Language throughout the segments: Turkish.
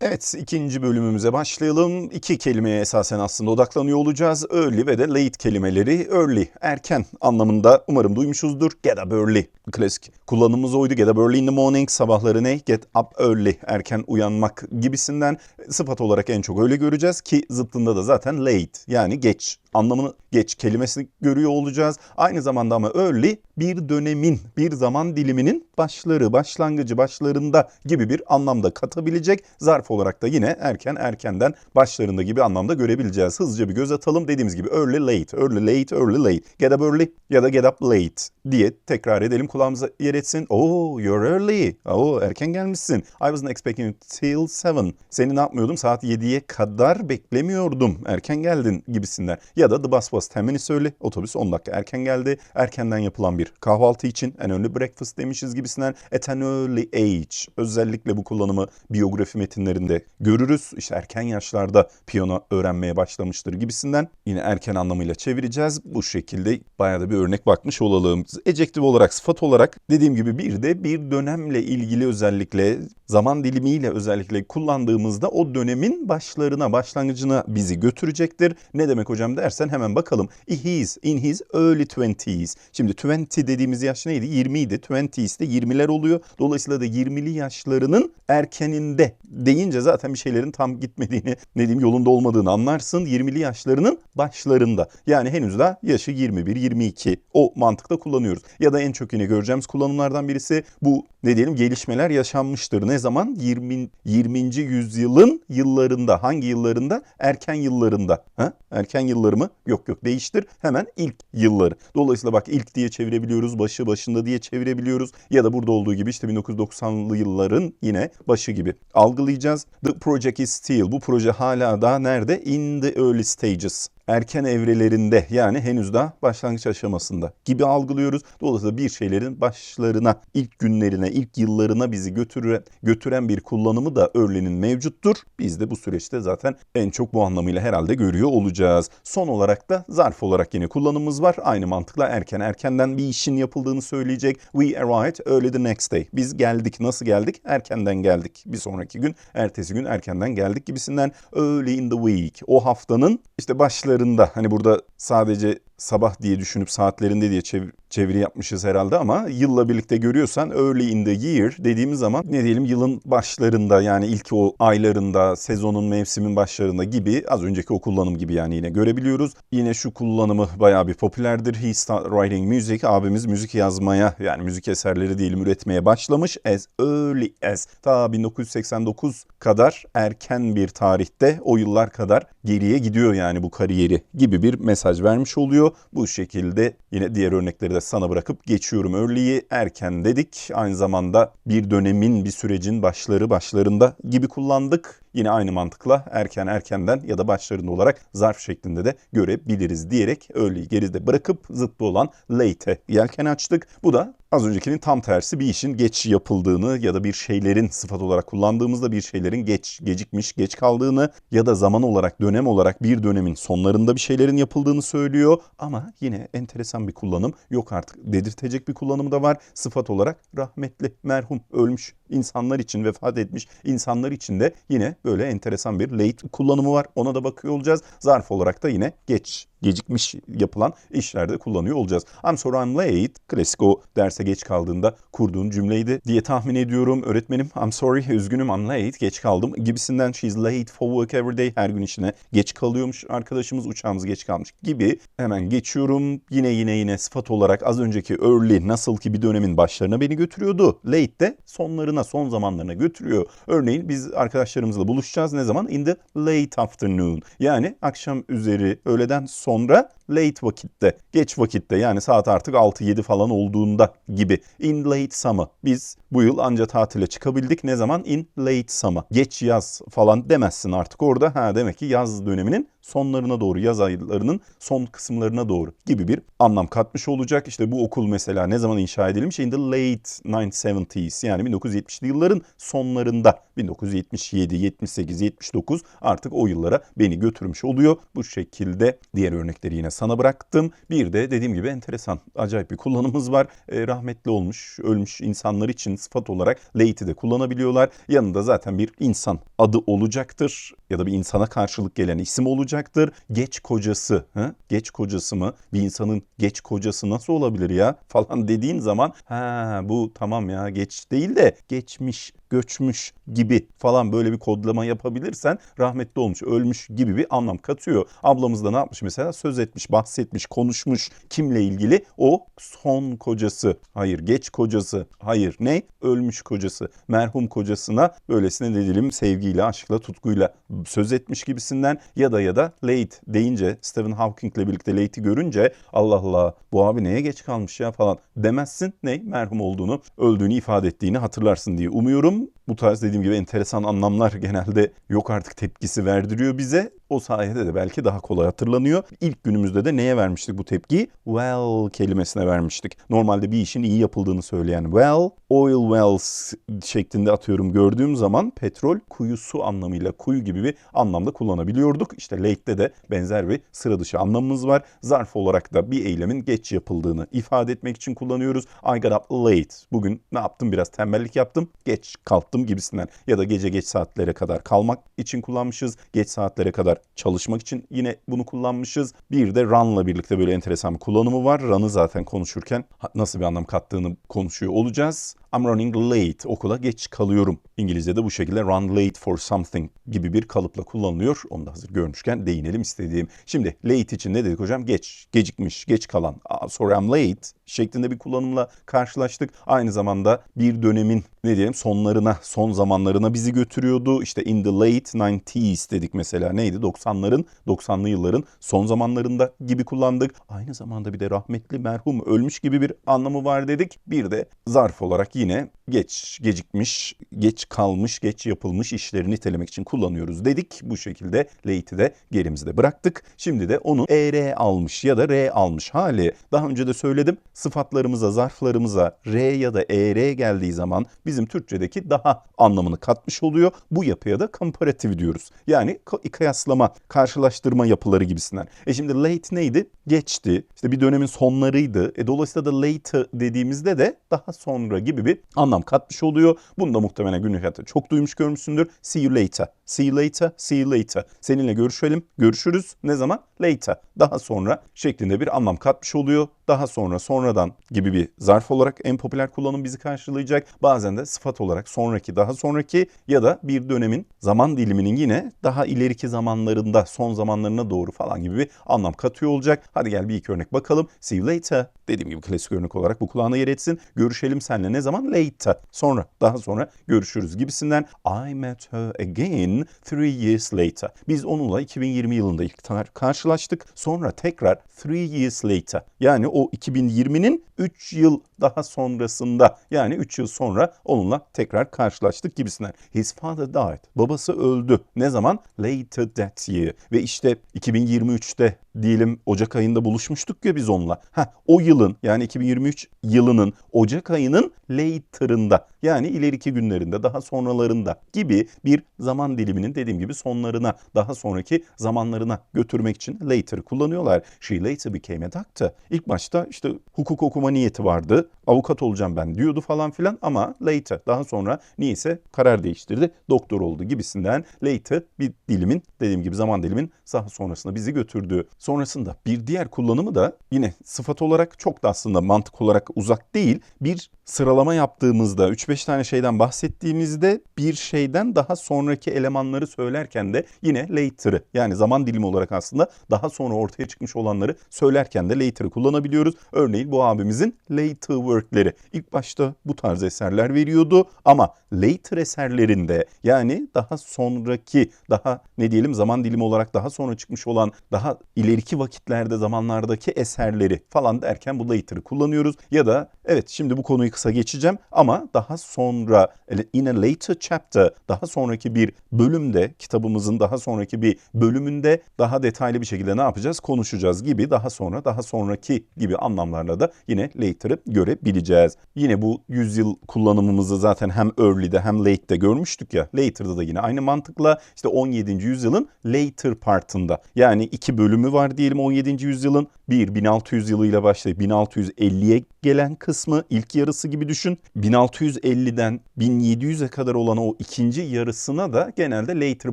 Evet ikinci bölümümüze başlayalım. İki kelimeye esasen aslında odaklanıyor olacağız. Early ve de late kelimeleri. Early erken anlamında umarım duymuşuzdur. Get up early klasik kullanımımız oydu. Get up early in the morning sabahları ne? Get up early erken uyanmak gibisinden sıfat olarak en çok öyle göreceğiz ki zıttında da zaten late yani geç anlamını geç kelimesini görüyor olacağız. Aynı zamanda ama early bir dönemin, bir zaman diliminin başları, başlangıcı, başlarında gibi bir anlamda katabilecek. Zarf olarak da yine erken, erkenden, başlarında gibi anlamda görebileceğiz. Hızlıca bir göz atalım. Dediğimiz gibi early, late, early, late, early, late. Get up early ya da get up late diye tekrar edelim. Kulağımıza yer etsin. Oh, you're early. Oh, erken gelmişsin. I wasn't expecting you till 7. Seni ne yapmıyordum? Saat 7'ye kadar beklemiyordum. Erken geldin gibisinden. Ya da the bus 10 minutes early. Otobüs 10 dakika erken geldi. Erkenden yapılan bir kahvaltı için an early breakfast demişiz gibisinden. At an early age. Özellikle bu kullanımı biyografi metinlerinde görürüz. İşte erken yaşlarda piyano öğrenmeye başlamıştır gibisinden. Yine erken anlamıyla çevireceğiz. Bu şekilde bayağı da bir örnek bakmış olalım. Ejektif olarak, sıfat olarak dediğim gibi bir de bir dönemle ilgili özellikle zaman dilimiyle özellikle kullandığımızda o dönemin başlarına, başlangıcına bizi götürecektir. Ne demek hocam dersen hemen bakalım. He is in his early twenties. Şimdi 20 dediğimiz yaş neydi? 20 idi. 20s de 20'ler oluyor. Dolayısıyla da 20'li yaşlarının erkeninde deyince zaten bir şeylerin tam gitmediğini, ne diyeyim yolunda olmadığını anlarsın. 20'li yaşlarının başlarında. Yani henüz daha yaşı 21, 22. O mantıkla kullanıyoruz. Ya da en çok yine göreceğimiz kullanımlardan birisi bu ne diyelim gelişmeler yaşanmıştır. Ne zaman? 20. 20. yüzyılın yıllarında. Hangi yıllarında? Erken yıllarında. Ha? Erken yılları mı? Yok yok değiştir. Hemen ilk yılları. Dolayısıyla bak ilk diye çevirebiliyoruz. Başı başında diye çevirebiliyoruz. Ya da burada olduğu gibi işte 1990'lı yılların yine başı gibi algılayacağız. The project is still. Bu proje hala daha nerede? In the early stages erken evrelerinde yani henüz daha başlangıç aşamasında gibi algılıyoruz. Dolayısıyla bir şeylerin başlarına, ilk günlerine, ilk yıllarına bizi götüren, götüren bir kullanımı da Early'nin mevcuttur. Biz de bu süreçte zaten en çok bu anlamıyla herhalde görüyor olacağız. Son olarak da zarf olarak yine kullanımımız var. Aynı mantıkla erken erkenden bir işin yapıldığını söyleyecek. We arrived early the next day. Biz geldik. Nasıl geldik? Erkenden geldik. Bir sonraki gün, ertesi gün erkenden geldik gibisinden early in the week. O haftanın işte başları saatlerinde hani burada sadece sabah diye düşünüp saatlerinde diye çev- çeviri yapmışız herhalde ama yılla birlikte görüyorsan early in the year dediğimiz zaman ne diyelim yılın başlarında yani ilk o aylarında sezonun mevsimin başlarında gibi az önceki o kullanım gibi yani yine görebiliyoruz. Yine şu kullanımı bayağı bir popülerdir. He started writing music. Abimiz müzik yazmaya yani müzik eserleri diyelim üretmeye başlamış. As early as ta 1989 kadar erken bir tarihte o yıllar kadar geriye gidiyor yani bu kariyeri gibi bir mesaj vermiş oluyor. Bu şekilde yine diğer örnekleri de sana bırakıp geçiyorum. Early'yi erken dedik. Aynı zamanda bir dönemin, bir sürecin başları başlarında gibi kullandık. Yine aynı mantıkla erken erkenden ya da başlarında olarak zarf şeklinde de görebiliriz diyerek early'yi geride bırakıp zıttı olan late'e yelken açtık. Bu da az öncekinin tam tersi bir işin geç yapıldığını ya da bir şeylerin sıfat olarak kullandığımızda bir şeylerin geç, gecikmiş, geç kaldığını ya da zaman olarak, dönem olarak bir dönemin sonlarında bir şeylerin yapıldığını söylüyor. Ama yine enteresan bir kullanım yok artık dedirtecek bir kullanımı da var. Sıfat olarak rahmetli, merhum, ölmüş insanlar için, vefat etmiş insanlar için de yine böyle enteresan bir late kullanımı var. Ona da bakıyor olacağız. Zarf olarak da yine geç gecikmiş yapılan işlerde kullanıyor olacağız. I'm sorry I'm late. Klasik o derse geç kaldığında kurduğun cümleydi diye tahmin ediyorum. Öğretmenim I'm sorry üzgünüm I'm late geç kaldım gibisinden she's late for work every day her gün işine geç kalıyormuş arkadaşımız uçağımız geç kalmış gibi hemen geçiyorum. Yine yine yine sıfat olarak az önceki early nasıl ki bir dönemin başlarına beni götürüyordu. Late de sonlarına son zamanlarına götürüyor. Örneğin biz arkadaşlarımızla buluşacağız ne zaman? In the late afternoon yani akşam üzeri öğleden sonra late vakitte, geç vakitte yani saat artık 6-7 falan olduğunda gibi. In late summer. Biz bu yıl anca tatile çıkabildik. Ne zaman? In late summer. Geç yaz falan demezsin artık orada. Ha demek ki yaz döneminin sonlarına doğru, yaz aylarının son kısımlarına doğru gibi bir anlam katmış olacak. İşte bu okul mesela ne zaman inşa edilmiş? In the late 1970s yani 1970'li yılların sonlarında 1977, 78, 79 artık o yıllara beni götürmüş oluyor. Bu şekilde diğer örnekleri yine sana bıraktım. Bir de dediğim gibi enteresan, acayip bir kullanımız var. E, rahmetli olmuş, ölmüş insanlar için sıfat olarak late'i de kullanabiliyorlar. Yanında zaten bir insan adı olacaktır ya da bir insana karşılık gelen isim olacaktır. Geç kocası, he? geç kocası mı? Bir insanın geç kocası nasıl olabilir ya falan dediğin zaman ha bu tamam ya geç değil de geçmiş göçmüş gibi falan böyle bir kodlama yapabilirsen rahmetli olmuş, ölmüş gibi bir anlam katıyor. Ablamız da ne yapmış mesela? Söz etmiş, bahsetmiş, konuşmuş. Kimle ilgili? O son kocası. Hayır, geç kocası. Hayır, ne? Ölmüş kocası. Merhum kocasına böylesine ne sevgiyle, aşkla, tutkuyla söz etmiş gibisinden ya da ya da late deyince Stephen Hawking'le birlikte late'i görünce Allah Allah bu abi neye geç kalmış ya falan demezsin. Ne? Merhum olduğunu, öldüğünü ifade ettiğini hatırlarsın diye umuyorum. Bu tarz dediğim gibi enteresan anlamlar genelde yok artık tepkisi verdiriyor bize. O sayede de belki daha kolay hatırlanıyor. İlk günümüzde de neye vermiştik bu tepkiyi? Well kelimesine vermiştik. Normalde bir işin iyi yapıldığını söyleyen well, oil wells şeklinde atıyorum gördüğüm zaman petrol kuyusu anlamıyla kuyu gibi bir anlamda kullanabiliyorduk. İşte late'de de benzer bir sıra dışı anlamımız var. Zarf olarak da bir eylemin geç yapıldığını ifade etmek için kullanıyoruz. I got up late. Bugün ne yaptım? Biraz tembellik yaptım. Geç kalktım gibisinden. Ya da gece geç saatlere kadar kalmak için kullanmışız. Geç saatlere kadar çalışmak için yine bunu kullanmışız. Bir de run'la birlikte böyle enteresan bir kullanımı var. Run'ı zaten konuşurken nasıl bir anlam kattığını konuşuyor olacağız. I'm running late. Okula geç kalıyorum. İngilizce'de bu şekilde run late for something gibi bir kalıpla kullanılıyor. Onu da hazır görmüşken değinelim istediğim. Şimdi late için ne dedik hocam? Geç, gecikmiş, geç kalan. Sorry I'm late şeklinde bir kullanımla karşılaştık. Aynı zamanda bir dönemin ne diyelim sonlarına, son zamanlarına bizi götürüyordu. İşte in the late 90s dedik mesela. Neydi? 90'ların, 90'lı yılların son zamanlarında gibi kullandık. Aynı zamanda bir de rahmetli merhum ölmüş gibi bir anlamı var dedik. Bir de zarf olarak yine geç, gecikmiş, geç kalmış, geç yapılmış işleri nitelemek için kullanıyoruz dedik. Bu şekilde late'i de gerimizde bıraktık. Şimdi de onu ER almış ya da R almış hali. Daha önce de söyledim sıfatlarımıza, zarflarımıza R ya da ER geldiği zaman bizim Türkçedeki daha anlamını katmış oluyor. Bu yapıya da comparative diyoruz. Yani kıyaslama, karşılaştırma yapıları gibisinden. E şimdi late neydi? Geçti. İşte bir dönemin sonlarıydı. E dolayısıyla da late dediğimizde de daha sonra gibi bir anlam katmış oluyor. Bunu da muhtemelen günlük hayatta çok duymuş görmüşsündür. See you later. See you later, see you later. Seninle görüşelim, görüşürüz. Ne zaman? Later. Daha sonra şeklinde bir anlam katmış oluyor. Daha sonra, sonradan gibi bir zarf olarak en popüler kullanım bizi karşılayacak. Bazen de sıfat olarak sonraki, daha sonraki ya da bir dönemin zaman diliminin yine daha ileriki zamanlarında, son zamanlarına doğru falan gibi bir anlam katıyor olacak. Hadi gel bir iki örnek bakalım. See you later. Dediğim gibi klasik örnek olarak bu kulağına yer etsin. Görüşelim seninle ne zaman? Later. Sonra, daha sonra görüşürüz gibisinden. I met her again three years later. Biz onunla 2020 yılında ilk karşılaştık. Sonra tekrar three years later. Yani o 2020'nin 3 yıl daha sonrasında yani 3 yıl sonra onunla tekrar karşılaştık gibisinden. His father died. Babası öldü. Ne zaman? Later that year. Ve işte 2023'te diyelim Ocak ayında buluşmuştuk ya biz onunla. Ha o yılın yani 2023 yılının Ocak ayının later'ında yani ileriki günlerinde daha sonralarında gibi bir zaman diliminin dediğim gibi sonlarına daha sonraki zamanlarına götürmek için later kullanıyorlar. She later became a doctor. İlk başta işte hukuk okuma niyeti vardı. Avukat olacağım ben diyordu falan filan ama later daha sonra niyeyse karar değiştirdi. Doktor oldu gibisinden later bir dilimin dediğim gibi zaman dilimin daha sonrasında bizi götürdü. Sonrasında bir diğer kullanımı da yine sıfat olarak çok da aslında mantık olarak uzak değil. Bir sıralama yaptığımızda 3-5 tane şeyden bahsettiğimizde bir şeyden daha sonraki elemanları söylerken de yine later'ı yani zaman dilimi olarak aslında daha sonra ortaya çıkmış olanları söylerken de later'ı kullanabiliyoruz. Örneğin bu abimizin later work'leri. İlk başta bu tarz eserler veriyordu ama later eserlerinde yani daha sonraki daha ne diyelim zaman dilimi olarak daha sonra çıkmış olan daha ileriki vakitlerde zamanlardaki eserleri falan derken bu later'ı kullanıyoruz. Ya da evet şimdi bu konuyu kısa geçeceğim ama daha sonra in a later chapter daha sonraki bir bölümde kitabımızın daha sonraki bir bölümünde daha detaylı bir şekilde ne yapacağız? Konuşacağız gibi daha sonra daha sonraki gibi gibi anlamlarla da yine later'ı görebileceğiz. Yine bu yüzyıl kullanımımızı zaten hem early'de hem late'de görmüştük ya. Later'da da yine aynı mantıkla işte 17. yüzyılın later partında yani iki bölümü var diyelim 17. yüzyılın. Bir 1600 yılıyla başlayıp 1650'ye gelen kısmı ilk yarısı gibi düşün. 1650'den 1700'e kadar olan o ikinci yarısına da genelde later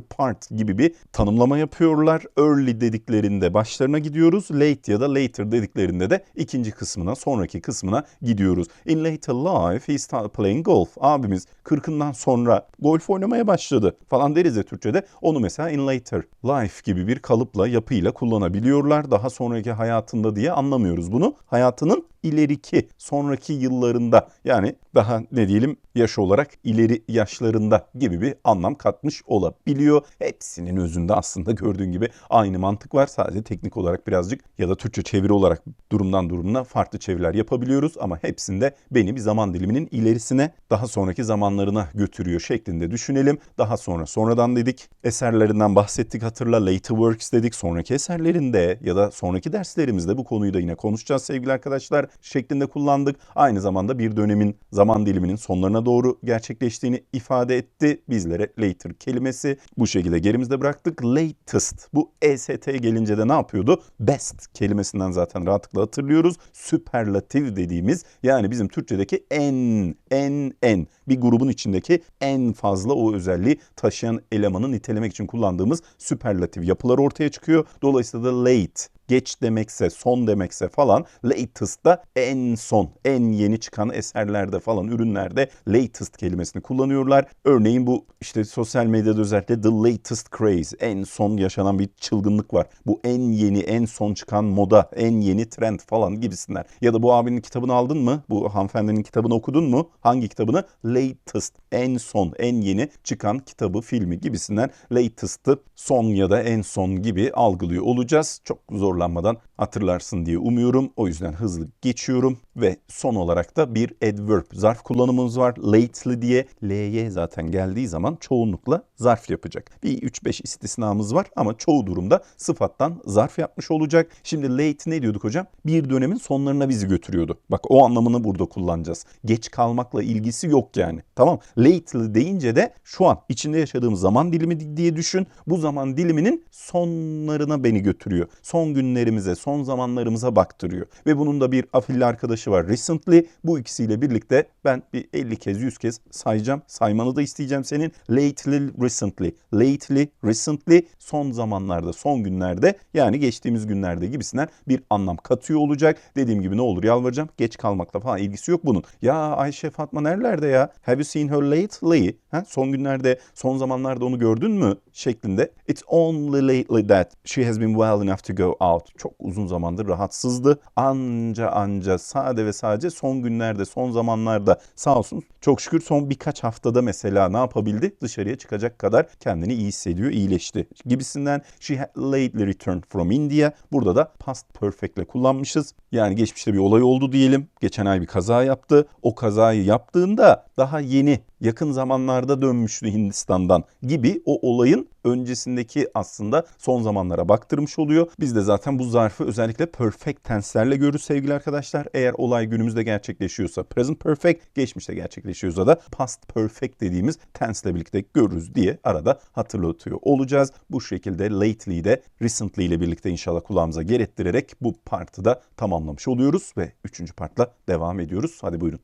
part gibi bir tanımlama yapıyorlar. Early dediklerinde başlarına gidiyoruz. Late ya da later dediklerinde de ikinci kısmına, sonraki kısmına gidiyoruz. In later life he started playing golf. Abimiz 40'ından sonra golf oynamaya başladı falan deriz ya Türkçe'de. Onu mesela in later life gibi bir kalıpla, yapıyla kullanabiliyorlar. Daha sonraki hayatında diye anlamıyoruz bunu. Hayatının ileriki, sonraki yıllarında yani daha ne diyelim yaş olarak ileri yaşlarında gibi bir anlam katmış olabiliyor. Hepsinin özünde aslında gördüğün gibi aynı mantık var. Sadece teknik olarak birazcık ya da Türkçe çeviri olarak durumdan durumuna farklı çeviriler yapabiliyoruz ama hepsinde beni bir zaman diliminin ilerisine daha sonraki zamanlarına götürüyor şeklinde düşünelim. Daha sonra sonradan dedik. Eserlerinden bahsettik hatırla. Later Works dedik. Sonraki eserlerinde ya da sonraki derslerimizde bu konuyu da yine konuşacağız sevgili arkadaşlar şeklinde kullandık. Aynı zamanda bir dönemin zaman diliminin sonlarına doğru gerçekleştiğini ifade etti. Bizlere later kelimesi bu şekilde gerimizde bıraktık. Latest bu EST gelince de ne yapıyordu? Best kelimesinden zaten rahatlıkla hatırlıyoruz. Süperlatif dediğimiz yani bizim Türkçedeki en en en bir grubun içindeki en fazla o özelliği taşıyan elemanı nitelemek için kullandığımız süperlatif yapılar ortaya çıkıyor. Dolayısıyla da late geç demekse, son demekse falan latest da en son, en yeni çıkan eserlerde falan ürünlerde latest kelimesini kullanıyorlar. Örneğin bu işte sosyal medyada özellikle the latest craze, en son yaşanan bir çılgınlık var. Bu en yeni, en son çıkan moda, en yeni trend falan gibisinden. Ya da bu abinin kitabını aldın mı? Bu hanımefendinin kitabını okudun mu? Hangi kitabını? Latest, en son, en yeni çıkan kitabı, filmi gibisinden latest'ı son ya da en son gibi algılıyor olacağız. Çok zor zorlanmadan hatırlarsın diye umuyorum. O yüzden hızlı geçiyorum ve son olarak da bir adverb zarf kullanımımız var. Lately diye ly zaten geldiği zaman çoğunlukla zarf yapacak. Bir 3-5 istisnamız var ama çoğu durumda sıfattan zarf yapmış olacak. Şimdi late ne diyorduk hocam? Bir dönemin sonlarına bizi götürüyordu. Bak o anlamını burada kullanacağız. Geç kalmakla ilgisi yok yani. Tamam. Lately deyince de şu an içinde yaşadığım zaman dilimi diye düşün. Bu zaman diliminin sonlarına beni götürüyor. Son günlerimize, son zamanlarımıza baktırıyor. Ve bunun da bir afilli arkadaşı var. Recently bu ikisiyle birlikte ben bir 50 kez 100 kez sayacağım. Saymanı da isteyeceğim senin. Lately, recently. Lately, recently son zamanlarda, son günlerde yani geçtiğimiz günlerde gibisinden bir anlam katıyor olacak. Dediğim gibi ne olur yalvaracağım. Geç kalmakla falan ilgisi yok bunun. Ya Ayşe Fatma nerelerde ya? Have you seen her lately? Ha? Son günlerde, son zamanlarda onu gördün mü? Şeklinde. It's only lately that she has been well enough to go out. Çok uzun zamandır rahatsızdı. Anca anca sade ve sadece son günlerde, son zamanlarda sağ olsun çok şükür son birkaç haftada mesela ne yapabildi? Dışarıya çıkacak kadar kendini iyi hissediyor, iyileşti gibisinden. She had lately returned from India. Burada da past perfect ile kullanmışız. Yani geçmişte bir olay oldu diyelim. Geçen ay bir kaza yaptı. O kazayı yaptığında daha yeni yakın zamanlarda dönmüştü Hindistan'dan gibi o olayın öncesindeki aslında son zamanlara baktırmış oluyor. Biz de zaten bu zarfı özellikle perfect tense'lerle görürüz sevgili arkadaşlar. Eğer olay günümüzde gerçekleşiyorsa present perfect, geçmişte gerçekleşiyorsa da past perfect dediğimiz tense ile birlikte görürüz diye arada hatırlatıyor olacağız. Bu şekilde lately de recently ile birlikte inşallah kulağımıza gerettirerek bu partı da tamamlamış oluyoruz ve üçüncü partla devam ediyoruz. Hadi buyurun.